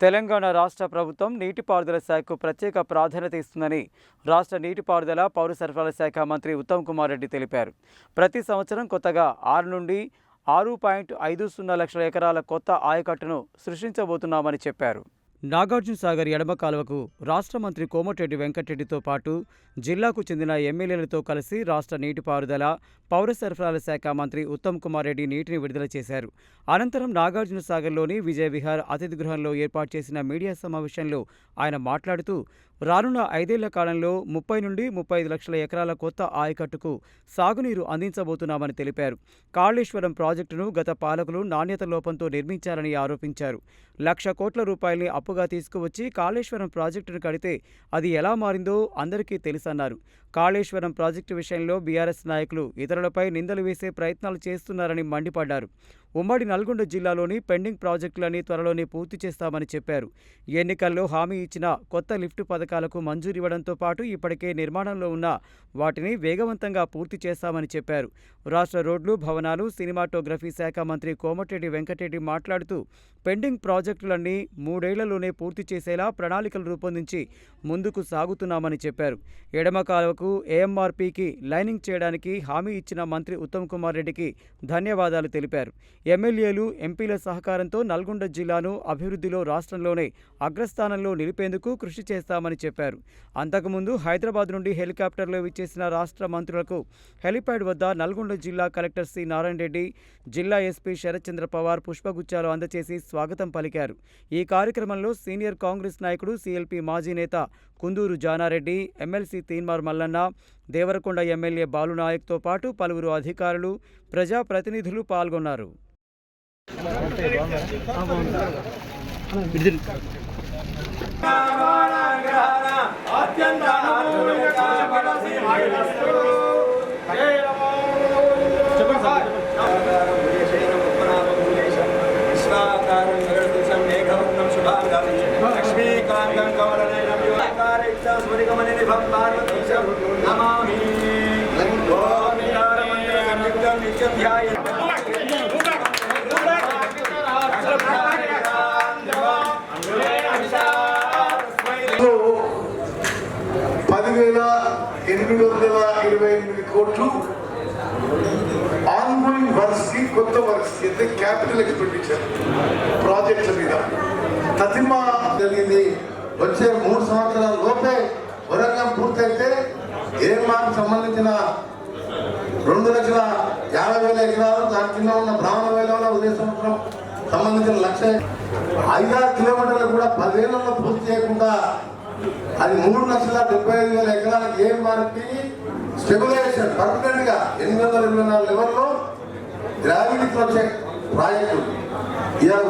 తెలంగాణ రాష్ట్ర ప్రభుత్వం నీటిపారుదల శాఖకు ప్రత్యేక ప్రాధాన్యత ఇస్తుందని రాష్ట్ర నీటిపారుదల పౌర సరఫరాల శాఖ మంత్రి ఉత్తమ్ కుమార్ రెడ్డి తెలిపారు. ప్రతి సంవత్సరం కొత్తగా ఆరు నుండి ఆరు పాయింట్ ఐదు సున్నా లక్షల ఎకరాల కొత్త ఆయకట్టును సృష్టించబోతున్నామని చెప్పారు. నాగార్జున సాగర్ ఎడమ కాలువకు రాష్ట్ర మంత్రి కోమటిరెడ్డి వెంకటరెడ్డితో పాటు జిల్లాకు చెందిన ఎమ్మెల్యేలతో కలిసి రాష్ట్ర నీటిపారుదల పౌర సరఫరాల శాఖ మంత్రి ఉత్తమ్ కుమార్ రెడ్డి నీటిని విడుదల చేశారు. అనంతరం నాగార్జున సాగర్లోని విజయ విహార్ అతిథి గృహంలో ఏర్పాటు చేసిన మీడియా సమావేశంలో ఆయన మాట్లాడుతూ రానున్న ఐదేళ్ళ కాలంలో ముప్పై నుండి ముప్పై ఐదు లక్షల ఎకరాల కొత్త ఆయకట్టుకు సాగునీరు అందించబోతున్నామని తెలిపారు. కాళేశ్వరం ప్రాజెక్టును గత పాలకులు నాణ్యత లోపంతో నిర్మించారని ఆరోపించారు. లక్ష కోట్ల రూపాయల్ని అప్పుగా తీసుకువచ్చి కాళేశ్వరం ప్రాజెక్టును కడితే అది ఎలా మారిందో అందరికీ తెలుసన్నారు. కాళేశ్వరం ప్రాజెక్టు విషయంలో బీఆర్ఎస్ నాయకులు ఇతరులపై నిందలు వేసే ప్రయత్నాలు చేస్తున్నారని మండిపడ్డారు. ఉమ్మడి నల్గొండ జిల్లాలోని పెండింగ్ ప్రాజెక్టులని త్వరలోనే పూర్తి చేస్తామని చెప్పారు. ఎన్నికల్లో హామీ ఇచ్చిన కొత్త లిఫ్ట్ పథకాలకు మంజూరు ఇవ్వడంతో పాటు ఇప్పటికే నిర్మాణంలో ఉన్న వాటిని వేగవంతంగా పూర్తి చేస్తామని చెప్పారు. రాష్ట్ర రోడ్లు భవనాలు సినిమాటోగ్రఫీ శాఖ మంత్రి కోమటిరెడ్డి వెంకటరెడ్డి మాట్లాడుతూ పెండింగ్ ప్రాజెక్టులన్నీ మూడేళ్ళలోనే పూర్తి చేసేలా ప్రణాళికలు రూపొందించి ముందుకు సాగుతున్నామని చెప్పారు. ఎడమ కాలువకు ఏఎంఆర్పీకి లైనింగ్ చేయడానికి హామీ ఇచ్చిన మంత్రి ఉత్తమ్ కుమార్ రెడ్డికి ధన్యవాదాలు తెలిపారు. ఎమ్మెల్యేలు ఎంపీల సహకారంతో నల్గొండ జిల్లాను అభివృద్ధిలో రాష్ట్రంలోనే అగ్రస్థానంలో నిలిపేందుకు కృషి చేస్తామని చెప్పారు. అంతకుముందు హైదరాబాద్ నుండి హెలికాప్టర్లో విచ్చేసిన రాష్ట్ర మంత్రులకు హెలిప్యాడ్ వద్ద నల్గొండ జిల్లా కలెక్టర్ సి. నారాయణ రెడ్డి జిల్లా ఎస్పీ శరత్చంద్ర పవార్ పుష్పగుచ్చాలు అందజేసి స్వాగతం పలికారు. ఈ కార్యక్రమంలో సీనియర్ కాంగ్రెస్ నాయకుడు సీఎల్పీ మాజీ నేత కుందూరు జానారెడ్డి ఎమ్మెల్సీ తీన్మార్ మల్లన్న దేవరకొండ ఎమ్మెల్యే బాలునాయక్తో పాటు పలువురు అధికారులు ప్రజాప్రతినిధులు పాల్గొన్నారు. విశ్వాకారం జగద్దుషం మేఘవర్ణం శుభాంగం లక్ష్మీకాంతం కమలనయనం పార్వతీశం ఎనిమిది వందల ఇరవై ఎనిమిది కోట్లు ఆన్గోయింగ్ వర్క్స్కి కొత్త వర్క్స్కి అయితే క్యాపిటల్ ఎక్స్పెండిచర్ ప్రాజెక్టుల మీద. తతిమా జరిగింది. వచ్చే మూడు సంవత్సరాల లోపే వరంగం పూర్తయితే ఏమాకు సంబంధించిన రెండు లక్షల యాభై వేల ఎకరాలు దాని కింద ఉన్న బ్రాహ్మణ వేల ఉదయ సంవత్సరం సంబంధించిన లక్ష ఐదారు కిలోమీటర్లు కూడా పదివేలలో పూర్తి చేయకుండా అది మూడు లక్షల డెబ్బై ఐదు వేల ఎకరాలకు ఏం మార్పి స్టెబిలైజేషన్ పర్మనెంట్గా ఎనిమిది వందల ఇరవై నాలుగు లెవెల్లో గ్రావిటీ ప్రాజెక్ట్ ప్రాజెక్టు ఇవాళ